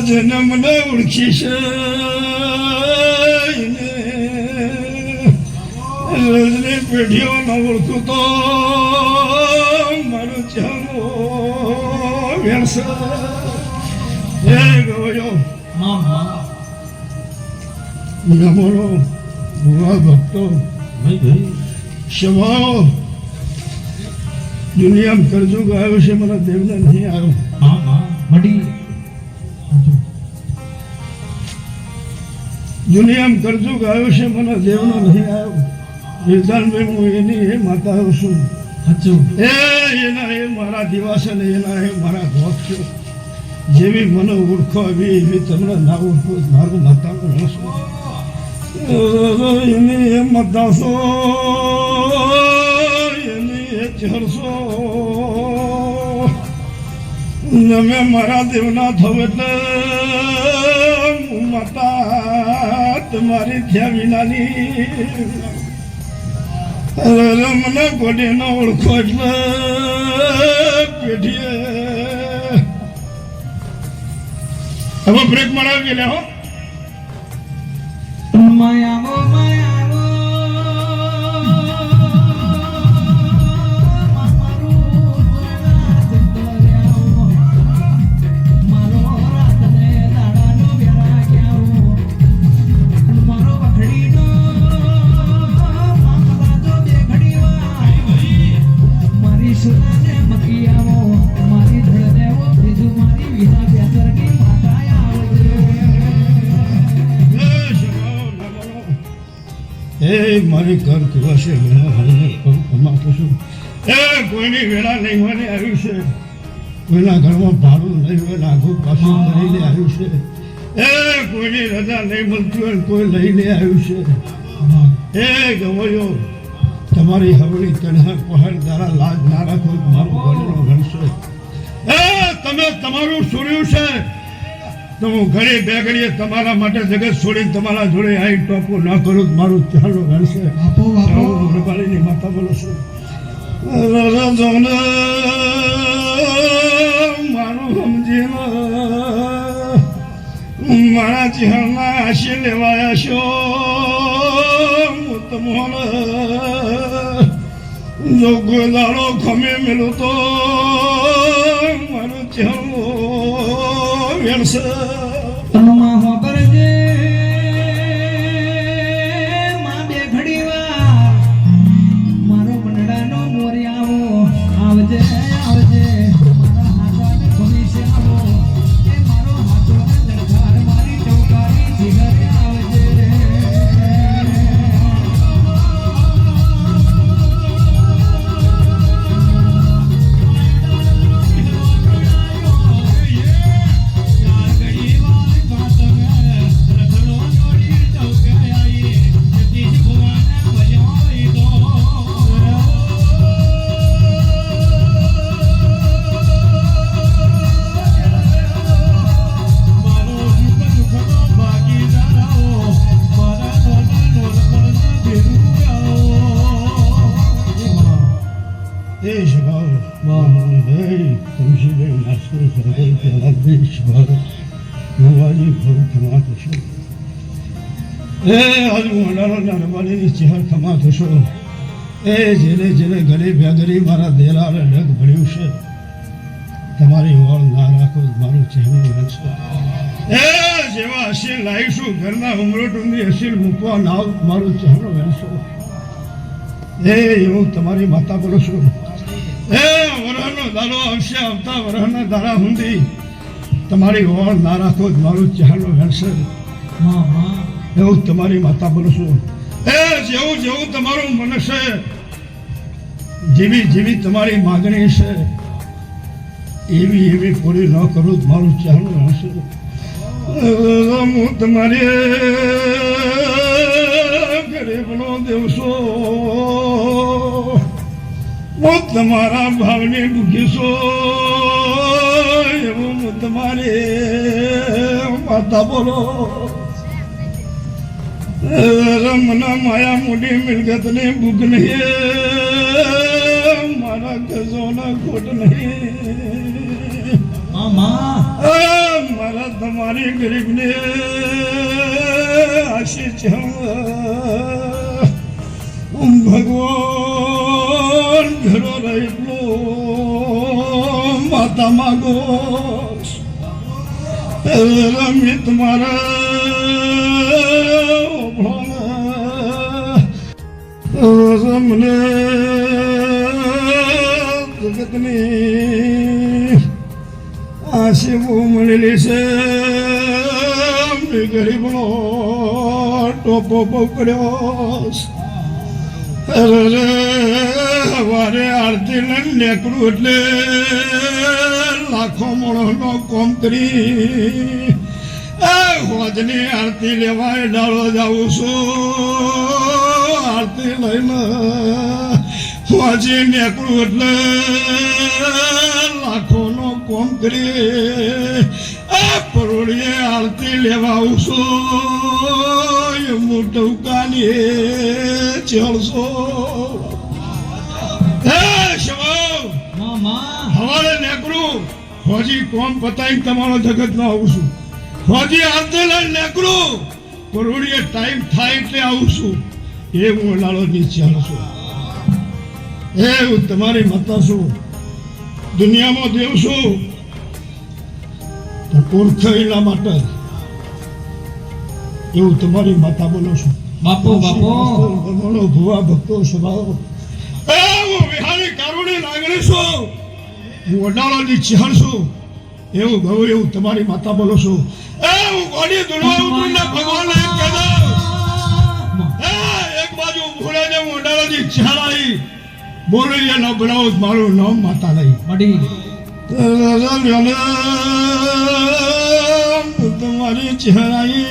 જન્મને ઓળખી છે રજની પેઢીઓ ન ઓળખું તો મારું ચાલો વ્યવસ હે ગયો નમોનો ભુવા ભક્તો ક્ષમાઓ. દુનિયામાં કરજો ગયો છે મારા દેવને નહીં આવ્યો દુનિયામાં કરજો ગયો છે મારા દેવનો નહીં આવ્યો વિધાનભાઈ હું એની એ માતા આવ્યો છું. એ એના એ મારા દિવાસ ને એના એ મારા ભોગ છે જેવી મને ઓળખો આવી એવી તમને ના ઓળખો. મારું માતાનું છું એની એ માતા એની ચરસો તમે મારા દેવના થવ એટલે માતા તમારી થયા વિનાની. રમને મને ગોડી ન ઓળખો એટલે પેઢીએ. હવે બ્રેક મળાવી લે હો. માયાવો છે વેળા એ કોઈની વેળા નહીં હોય આવ્યું છે. કોઈના ઘરમાં ભાડું નહીં હોય આખું પાછું લઈને આવ્યું છે. એ કોઈની રજા નહીં મળતી હોય કોઈ લઈને આવ્યું છે. એ ગમયો તમારી હવળી તણહા પહાડ દ્વારા લાજ ના રાખો મારું ઘર છે. એ તમે તમારું છોડ્યું છે. તો હું ઘડી બે ઘડીએ તમારા માટે જગત છોડીને તમારા જોડે આવી ટોપો ના કરું મારું ચાલો રહેશે રૂપાલીની માતા બોલો છું. મારું સમજી મારા ચિહરના આશી લેવાયા છો. હું તમને જો ગોદાળો ખમે મેલું તો મારું ચહેરો يرسل الله أكبر દેશ ભાવ હે તુલસી દેવ નાસ્તો સર્વે પહેલા દેશ ભાવ નવાજી ભવ ખમા થશો એ હજુ મંડાળો નરમાની ચહેર ખમા એ જેને જેને ઘરે ભેગરી મારા દેલાને ડગ ભળ્યું છે તમારી ઓળ ના રાખો મારું ચહેરું રહેશે એ જેવા હસીલ લાવીશું ઘરના ઉમરો અસીલ મૂકવા ના મારું ચહેરો રહેશે એ હું તમારી માતા બોલું છું. આવશે આવતા તમારી ઓળ ના રાખો મારું ચાલો હેરશે માં માં એવું તમારી માતા બોલું એ જેવું જેવું તમારું મન છે જેવી જેવી તમારી માગણી છે એવી એવી પૂરી ન કરું મારું ચાલો હશે હું તમારી ગરીબનો દિવસો હું તમારા ભાવને ડૂકેશો એવું હું તમારે માતા બોલો. રમના માયા મોટી મિલકત ને ભૂખ નહીં. મારા ગજોના ખોટ નહીં. મારા તમારી ગરીબને આશીષ ભગવાન ઘરો રહેલો માતા માગો રમી તમારા રમને જગતની આશીવો મળેલી છે ગરીબનો ટોપો પકડ્યો રે વારે આરતી લઈને નેકરું એટલે લાખો મોણોનો કોમ કરી એ હોજની આરતી લેવાય ડાળો જાઉં છું. આરતી લઈને હોજી નેકરું એટલે લાખોનો કોમ કરી એ પરોળીએ આરતી લેવા આવું છું. એ મોટુકાની ચલશો હે શિવ મામા. હવારે નેકરું ફોજી કોમ પતાઈ તમારો જગત નો આવું છું. ફોજી આવતે નેકરું પરોડીએ ટાઈમ થાય એટલે આવું છું. એ હું લાલો નીચે છું. એ હું તમારી માતા છું. દુનિયામાં દેવ છું. તો ઓળખાયેલા માટે? એવું તમારી માતા બોલો છું. બાપો બાપો. ભુવા ભક્તો સ્વભાવ. લાગણી હું છું. એવું તમારી માતા બોલો છું. એ હું ગોડી ભગવાનને એમ કહી એ એક બાજુ ભૂલે હું આવી બોલી ન બનાવું મારું નામ માતા નહીં મડી તમારી ચહેરાઈ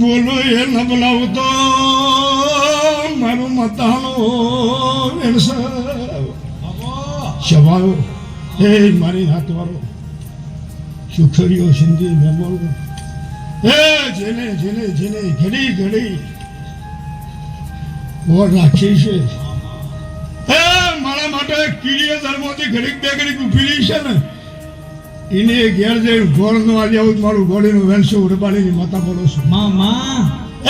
બોલો એ ન બનાવું તો. મારું મતાનો એ મારી હાથવાળો સુખડીઓ સિંધી મેમોરો એ જેને જેને જેને ઘડી ઘડી ઓર રાખી છે. એ મારા માટે કીડીએ ધર્મોથી ઘડીક બે ઘડીક છે ને એને ઘેર જઈને ગોળ આજે આવું મારું ગોળીનું વેલસું ઉડબાડીની માતા બોલો છું. મામા. એ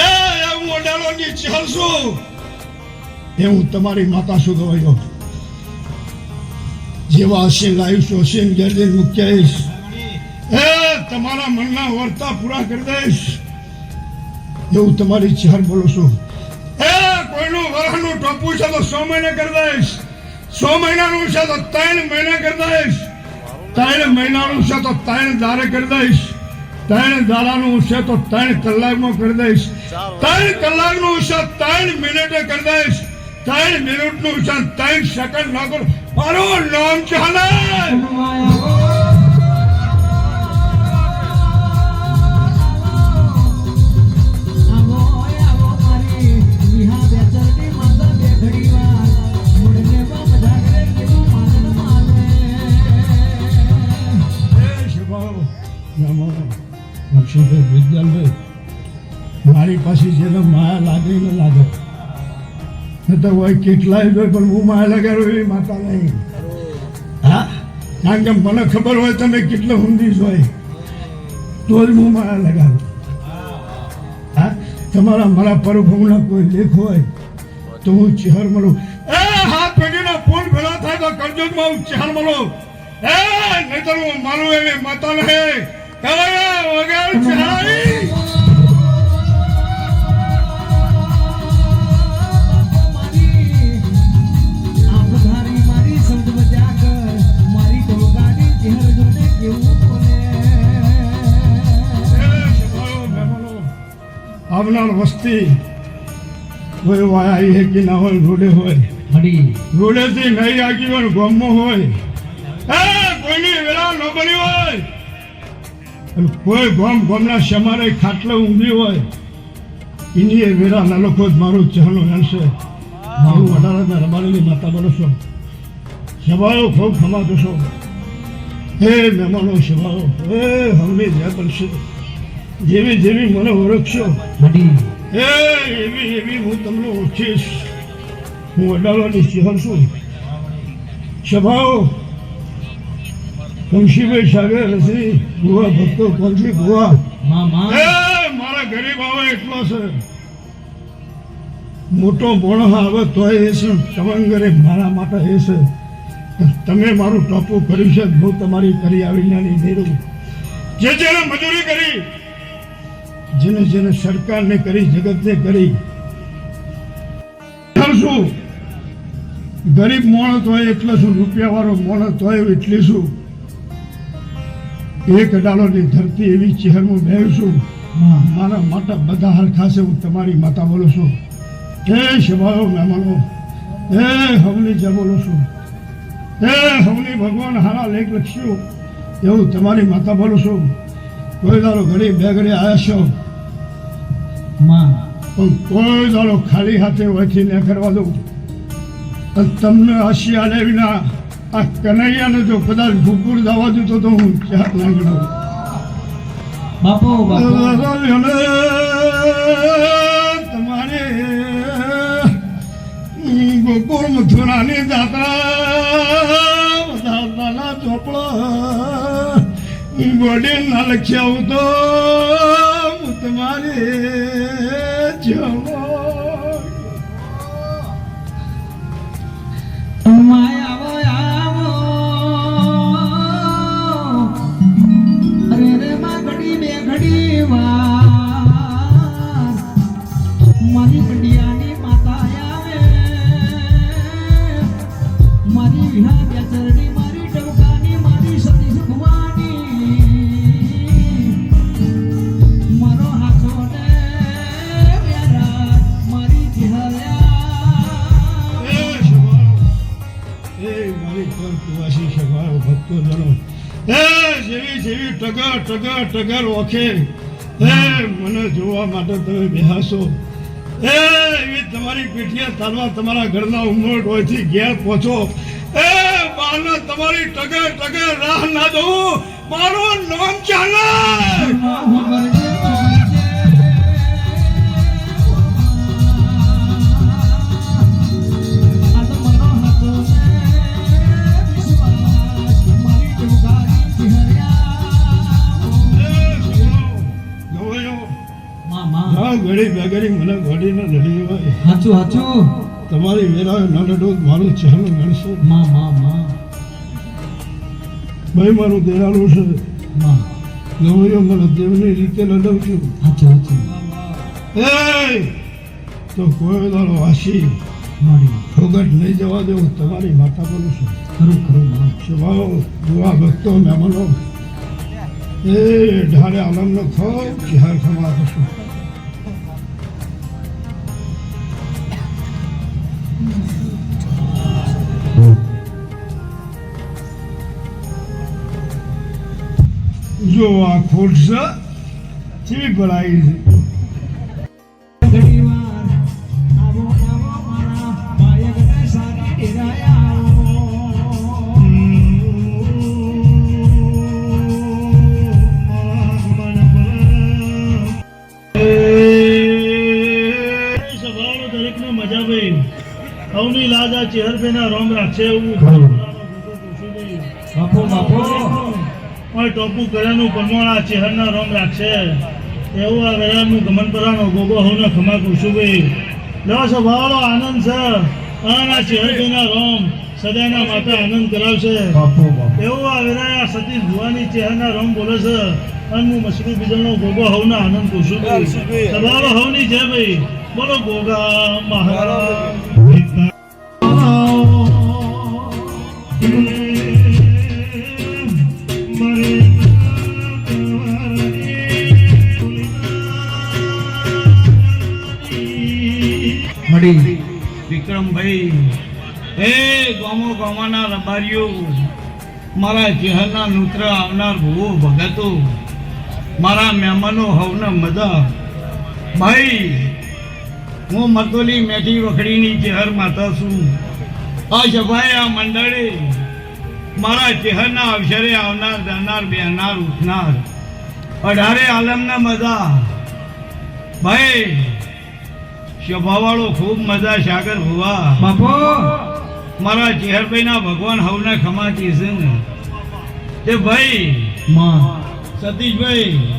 હું અડાળોની ચાલ છું. એ હું તમારી માતા શું ગવાયો જેવા હશે લાવીશ હશે ઘેર જઈને મૂકી એ, તમારા મનના વર્તા પૂરા કરી દઈશ. એવું તમારી ચાર બોલું છું. એ, કોઈનું વરહનું ટોપું છે તો સો મહિને કરી દઈશ. સો મહિનાનું છે તો ત્રણ મહિને કરી દઈશ. ત્રણ મહિનાનું છે તો ત્રણ દારે કરી દઈશ. ત્રણ દાડાનું છે તો ત્રણ કલાકમાં કરી દઈશ. ત્રણ કલાકનું છે ત્રણ મિનિટે કરી દઈશ. ત્રણ મિનિટનું વિચાર, ત્રણ સેકન્ડ ના કરો. મારું નામ ચાલે લક્ષ્મીભાઈ વિદ્યાલભાઈ મારી પાસે જેને માયા લાગે ને લાગે. ન તો હોય પણ હું માયા લગાડો એ માતા નહીં. હા? કારણ મને ખબર હોય તમે કેટલો ઊંધી હોય તો જ હું માળા લગાડું. હા? તમારા મારા પરભૂમના કોઈ લેખ હોય, તો હું ચહેર મળું. એ હાથ પેઢીનો ફોન ભેળા થાય તો કરજો હું ચહેર મળું. એ, નહીતર હું મારું એવી માતા નહીં. કવાયા વગર ચહેરાઈ આવનાર વસ્તી કોઈ વાય આવી છે ના હોય રોડે હોય. રોડેથી નહીં આગી હોય ગામમાં હોય. એ કોઈની વેળા ન બની હોય. કોઈ ગામ ગામના સમારે ખાટલે ઊંઘી હોય એની એ વેળા ના લોકો જ મારું ચહેરું હશે મારું અઢારના રબારીની માતા બોલો છો. સવારો ખૂબ ખમા દોશો હે મહેમાનો સવારો હે હમણી જય બનશે. જેવી જેવી મને ઓળખશો. એ એવી એવી હું તમને ઓળખીશ. હું અડાલોની સિંહણ છું. સભાઓ કંશીભાઈ સાગર રસી ભુવા ભક્તો કોલસી ભુવા મારા ગરીબ આવે એટલો છે. મોટો મોણો આવે તો એ છે તવંગરે મારા માટે એ છે. તમે મારું ટોપું કર્યું છે હું તમારી કરી આવી નાની દેરું જે જેને મજૂરી કરી જેને જેને સરકારને કરી, જગતને કરી. શું ગરીબ માણસ હોય એટલે શું? રૂપિયાવાળો માણસ હોય એટલે શું? એક અડાલોની ધરતી એવી ચહેર હું બેહું છું. મારા માટે બધા હરખા છે હું તમારી માતા બોલું છું. હે શિવાયો મહેમાનો. હે હવલી જે બોલું છું. હે હવલી ભગવાન, હારા લેખ લખ્યું. એવું તમારી માતા બોલું છું. કોઈ દારો ઘડી બે ઘડી આવ્યા છો. માં. પણ કોઈ દાડો ખાલી હાથે વચી ન કરવા દઉં. અને તમને હસિયા લેવીના વિના આ કનૈયાને જો કદાચ ભૂકુર દાવા દીધો તો હું ચાર ના ગણું બાપો તમારે ગોકુળ મથુરાની જાત્રા વધારવાના ચોપડા ગોડી ના લખ્યા હું તો તમારે જવો ટગર ટગર ટગર ઓખે. હે, મને જોવા માટે તમે બેહાશો. એ તમારી પીઠીએ તારવા તમારા ઘરના ઉમર હોયથી ઘેર પહોંચો. એ બારના તમારી ટગર ટગર રાહ ના દઉં મારું નામ ચાલે. હા ઘડી બે ઘડી મને ઘડીને નડી હોય તમારી વેરાવે ન લડો મારું ચહેરું ગણશો. ભાઈ મારું દેરાનું છે. ગવૈયો મને દેવની રીતે લડવું છું એ તો કોઈ દાડો વાસી ફોગટ નહીં જવા દેવું તમારી માતા બોલું છું. સ્વભાવ દુવા ભક્તો મહેમાનો. એ ઢાળે આલમનો ખાઓ ચિહાર ખમા કરશું જો આ ખોટ છે? ચીવી પડાવી છે સૌની લાજ રોમ રાખશે એવું બાપો બાપો પણ ટોપુ કર્યાનું પરમોણા ચેહરના રોમ રાખશે એવું આ ગયાનું ગમન પરાનો ગોગો હોને ખમા કુશુભાઈ લો સ્વભાવનો આનંદ છે. અને આ રોમ સદાના માતા આનંદ કરાવશે. એવું આ વેરાયા સતીશ ભુવાની ચેહરના રોમ બોલે છે. અને હું મશરૂ બીજલનો ગોગો હવના આનંદ કુશુભાઈ સ્વભાવ હવની જય ભાઈ. બોલો ગોગા મહારાજ. મળી વિક્રમભાઈ હે ગામો ગામાના રબારીઓ, મારા ચહેરના નૂત્ર આવનાર ભૂવો ભગતો, મારા મહેમાનો હવને મજા. ભાઈ, હું મતોલી મેઠી વખડીની ચહેર માતા છું. આ સભાએ આ મંડળે મારા ચહેરના અવસરે આવનાર, જનાર, બેહનાર, ઉઠનાર, અઢારે આલમના મજા. ભાઈ સ્વભાવવાળો ખૂબ મજા સાગર ભુવા. બાપો! મારા ચેહરભાઈના ભગવાન હવને ખમાતી છે ને. તે ભાઈ માં. સતીશભાઈ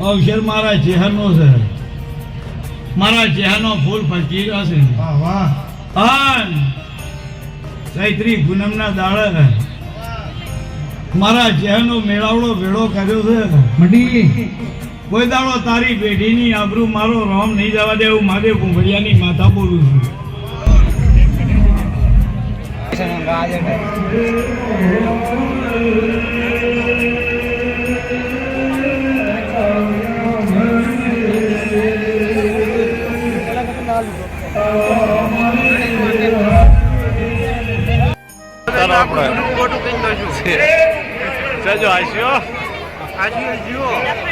અવસર મારા ચેહરનો છે. મારા ચેહરનો ફૂલ ફરકી હશે. છે વાહ. અન ચૈત્રી પૂનમના દાડે મારા ચેહરનો મેળાવડો ભેળો કર્યો છે. મડી. કોઈ દાડો તારી પેઢીની આબરૂ મારો રોમ નહીં જવા દે એવું મારે કુંભળિયાની માથા બોલું છું. ચાલો આપણે જજો આશ્યો એ